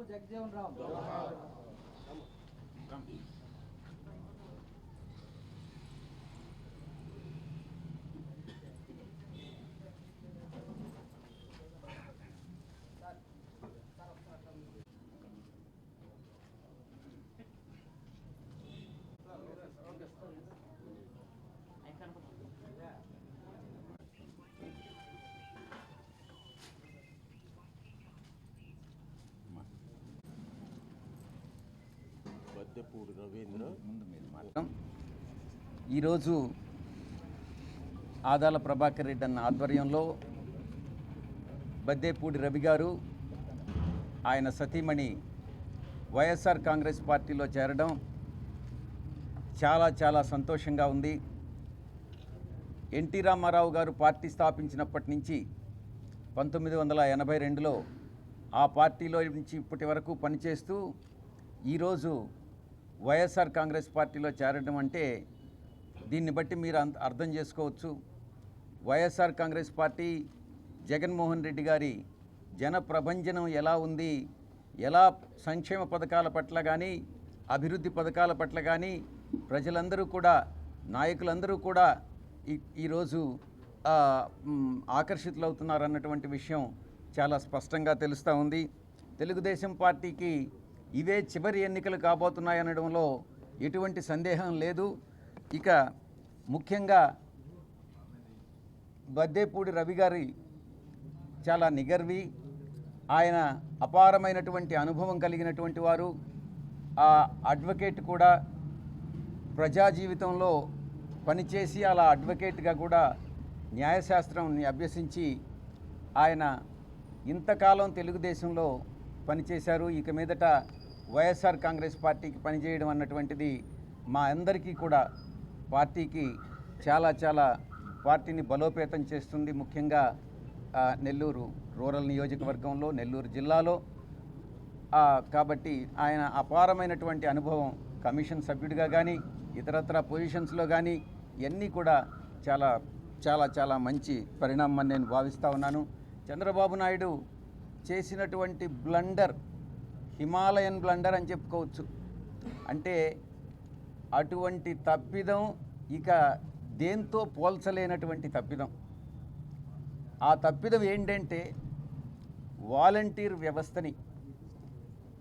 బాబు జగజీవన్ రామ్ బద్దెపూడి రవీంద్ర. ముందు మీరు ఈరోజు ఆదాల ప్రభాకర్ రెడ్డి అన్న ఆధ్వర్యంలో బద్దేపూడి రవి గారు ఆయన సతీమణి వైఎస్ఆర్ కాంగ్రెస్ పార్టీలో చేరడం చాలా చాలా సంతోషంగా ఉంది. ఎన్టీ రామారావు గారు పార్టీ స్థాపించినప్పటి నుంచి పంతొమ్మిది వందల ఎనభై రెండులో ఆ పార్టీలో నుంచి ఇప్పటి వరకు పనిచేస్తూ ఈరోజు వైఎస్ఆర్ కాంగ్రెస్ పార్టీలో చేరడం అంటే దీన్ని బట్టి మీరు అర్థం చేసుకోవచ్చు. YSR Congress party Jaganmohan Reddy గారి జన ప్రభంజనం ఎలా ఉంది? ఎలా సంక్షేమ పథకాల పట్ల కానీ అభివృద్ధి పథకాల పట్ల కానీ ప్రజలందరూ కూడా నాయకులందరూ కూడా ఈ ఈరోజు ఆకర్షితులవుతున్నారన్నటువంటి విషయం చాలా స్పష్టంగా తెలుస్తూ ఉంది. తెలుగుదేశం పార్టీకి ఇవే చివరి ఎన్నికలు కాబోతున్నాయనడంలో ఎటువంటి సందేహం లేదు. ఇక ముఖ్యంగా బద్దేపూడి రవి గారి చాలా నిగర్వి. ఆయన అపారమైనటువంటి అనుభవం కలిగినటువంటి వారు. ఆ అడ్వకేట్ కూడా ప్రజా జీవితంలో పనిచేసి అలా అడ్వకేట్గా కూడా న్యాయశాస్త్రంని అభ్యసించి ఆయన ఇంతకాలం తెలుగుదేశంలో పనిచేశారు. ఇక మీదట వైఎస్ఆర్ కాంగ్రెస్ పార్టీకి పనిచేయడం అన్నటువంటిది మా అందరికీ కూడా పార్టీకి చాలా చాలా పార్టీని బలోపేతం చేస్తుంది. ముఖ్యంగా నెల్లూరు రూరల్ నియోజకవర్గంలో నెల్లూరు జిల్లాలో. కాబట్టి ఆయన అపారమైనటువంటి అనుభవం కమిషన్ సభ్యుడిగా కానీ ఇతరత్ర పొజిషన్స్లో కానీ ఇవన్నీ కూడా చాలా చాలా చాలా మంచి పరిణామం నేను భావిస్తూ ఉన్నాను. చంద్రబాబు నాయుడు చేసినటువంటి బ్లండర్ హిమాలయన్ బ్లండర్ అని చెప్పుకోవచ్చు. అంటే అటువంటి తప్పిదం ఇక దేంతో పోల్చలేనటువంటి తప్పిదం. ఆ తప్పిదం ఏంటంటే వాలంటీర్ వ్యవస్థని.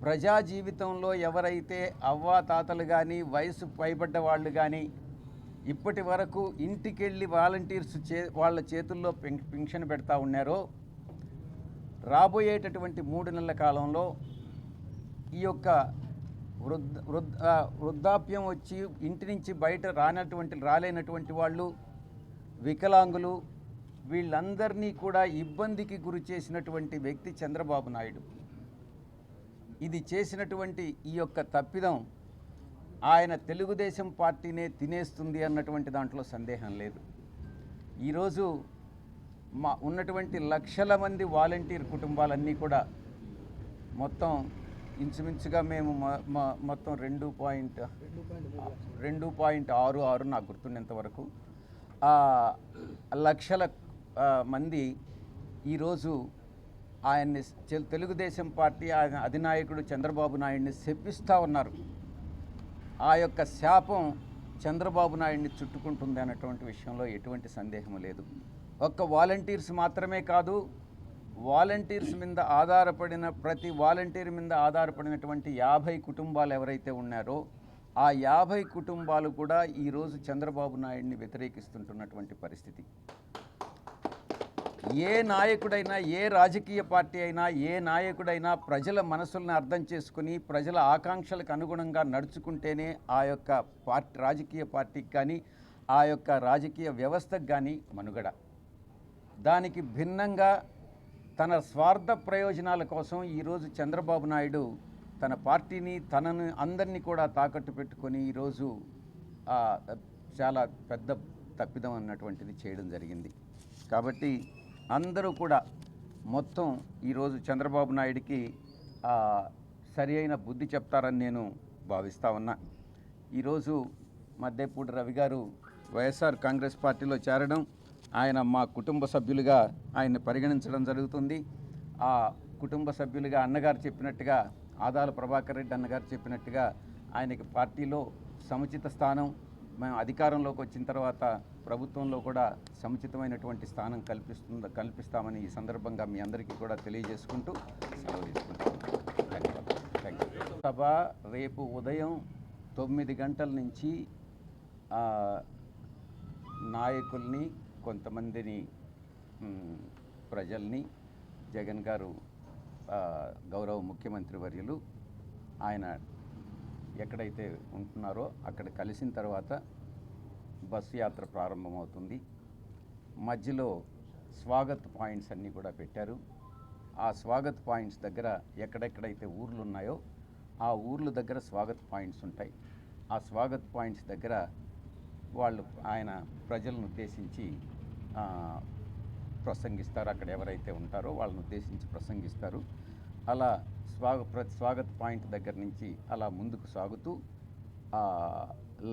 ప్రజా జీవితంలో ఎవరైతే అవ్వాతాతలు కానీ వయసు పైబడ్డ వాళ్ళు కానీ ఇప్పటి వరకు ఇంటికెళ్ళి వాలంటీర్స్ చే వాళ్ళ చేతుల్లో పెన్ పెన్షన్ పెడతా ఉన్నారో రాబోయేటటువంటి మూడు నెలల కాలంలో ఈ యొక్క వృద్ధ వృద్ధ వృద్ధాప్యం వచ్చి ఇంటి నుంచి బయట రానటువంటి రాలేనటువంటి వాళ్ళు వికలాంగులు వీళ్ళందరినీ కూడా ఇబ్బందికి గురి చేసినటువంటి వ్యక్తి చంద్రబాబు నాయుడు. ఇది చేసినటువంటి ఈ యొక్క తప్పిదం ఆయన తెలుగుదేశం పార్టీనే తినేస్తుంది అన్నటువంటి దాంట్లో సందేహం లేదు. ఈరోజు మా ఉన్నటువంటి లక్షల మంది వాలంటీర్ కుటుంబాలన్నీ కూడా మొత్తం ఇంచుమించుగా మేము మొత్తం రెండు పాయింట్ రెండు పాయింట్ ఆరు ఆరు నాకు గుర్తున్నంత వరకు లక్షల మంది ఈరోజు ఆయన్ని తెలుగుదేశం పార్టీ ఆయన అధినాయకుడు చంద్రబాబు నాయుడిని శప్పిస్తూ ఉన్నారు. ఆ యొక్క శాపం చంద్రబాబు నాయుడిని చుట్టుకుంటుంది అన్నటువంటి విషయంలో ఎటువంటి సందేహం లేదు. ఒక్క వాలంటీర్స్ మాత్రమే కాదు వాలంటీర్స్ మీద ఆధారపడిన ప్రతి వాలంటీర్ మీద ఆధారపడినటువంటి యాభై కుటుంబాలు ఎవరైతే ఉన్నారో ఆ యాభై కుటుంబాలు కూడా ఈరోజు చంద్రబాబు నాయుడిని వ్యతిరేకిస్తుంటున్నటువంటి పరిస్థితి. ఏ నాయకుడైనా ఏ రాజకీయ పార్టీ అయినా ఏ నాయకుడైనా ప్రజల మనసులను అర్థం చేసుకుని ప్రజల ఆకాంక్షలకు అనుగుణంగా నడుచుకుంటేనే ఆ యొక్క పార్టీ రాజకీయ పార్టీకి కానీ ఆ యొక్క రాజకీయ వ్యవస్థకు కానీ మనుగడ. దానికి భిన్నంగా తన స్వార్థ ప్రయోజనాల కోసం ఈరోజు చంద్రబాబు నాయుడు తన పార్టీని తనను అందరినీ కూడా తాకట్టు పెట్టుకొని ఈరోజు చాలా పెద్ద తప్పిదం అన్నటువంటిది చేయడం జరిగింది. కాబట్టి అందరూ కూడా మొత్తం ఈరోజు చంద్రబాబు నాయుడికి సరి అయిన బుద్ధి చెప్తారని నేను భావిస్తా ఉన్నా. ఈరోజు మద్దేపూడి రవి గారు వైఎస్ఆర్ కాంగ్రెస్ పార్టీలో చేరడం ఆయన మా కుటుంబ సభ్యులుగా ఆయన్ని పరిగణించడం జరుగుతుంది. ఆ కుటుంబ సభ్యులుగా అన్నగారు చెప్పినట్టుగా ఆదాల ప్రభాకర్ రెడ్డి అన్నగారు చెప్పినట్టుగా ఆయనకి పార్టీలో సముచిత స్థానం మేము అధికారంలోకి వచ్చిన తర్వాత ప్రభుత్వంలో కూడా సముచితమైనటువంటి స్థానం కల్పిస్తుంద కల్పిస్తామని ఈ సందర్భంగా మీ అందరికీ కూడా తెలియజేసుకుంటూ సెలవు తీసుకుంటాను సభ రేపు ఉదయం తొమ్మిది గంటల నుంచి నాయకుల్ని కొంతమందిని ప్రజల్ని జగన్ గారు గౌరవ ముఖ్యమంత్రి వర్యులు ఆయన ఎక్కడైతే ఉంటున్నారో అక్కడ కలిసిన తర్వాత బస్సు యాత్ర ప్రారంభమవుతుంది. మధ్యలో స్వాగత్ పాయింట్స్ అన్నీ కూడా పెట్టారు. ఆ స్వాగత్ పాయింట్స్ దగ్గర ఎక్కడెక్కడైతే ఊర్లు ఉన్నాయో ఆ ఊర్ల దగ్గర స్వాగత్ పాయింట్స్ ఉంటాయి. ఆ స్వాగత్ పాయింట్స్ దగ్గర వాళ్ళు ఆయన ప్రజలను ఉద్దేశించి ప్రసంగిస్తారు. అక్కడ ఎవరైతే ఉంటారో వాళ్ళని ఉద్దేశించి ప్రసంగిస్తారు. అలా స్వాగ ప్రతి స్వాగత్ పాయింట్ దగ్గర నుంచి అలా ముందుకు సాగుతూ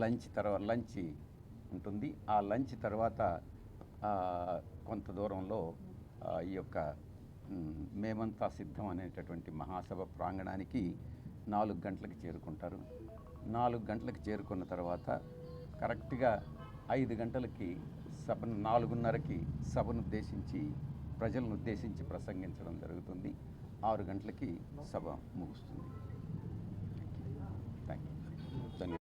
లంచ్ తర్వాత లంచ్ ఉంటుంది. ఆ లంచ్ తర్వాత కొంత దూరంలో ఈ యొక్క మేమంతా సిద్ధం అనేటటువంటి మహాసభ ప్రాంగణానికి నాలుగు గంటలకు చేరుకుంటారు. నాలుగు గంటలకు చేరుకున్న తర్వాత కరెక్ట్గా ఐదు గంటలకి సభను నాలుగున్నరకి సభను ఉద్దేశించి ప్రజలను ఉద్దేశించి ప్రసంగించడం జరుగుతుంది. ఆరు గంటలకి సభ ముగుస్తుంది. థ్యాంక్ యూ ధన్యవాదాలు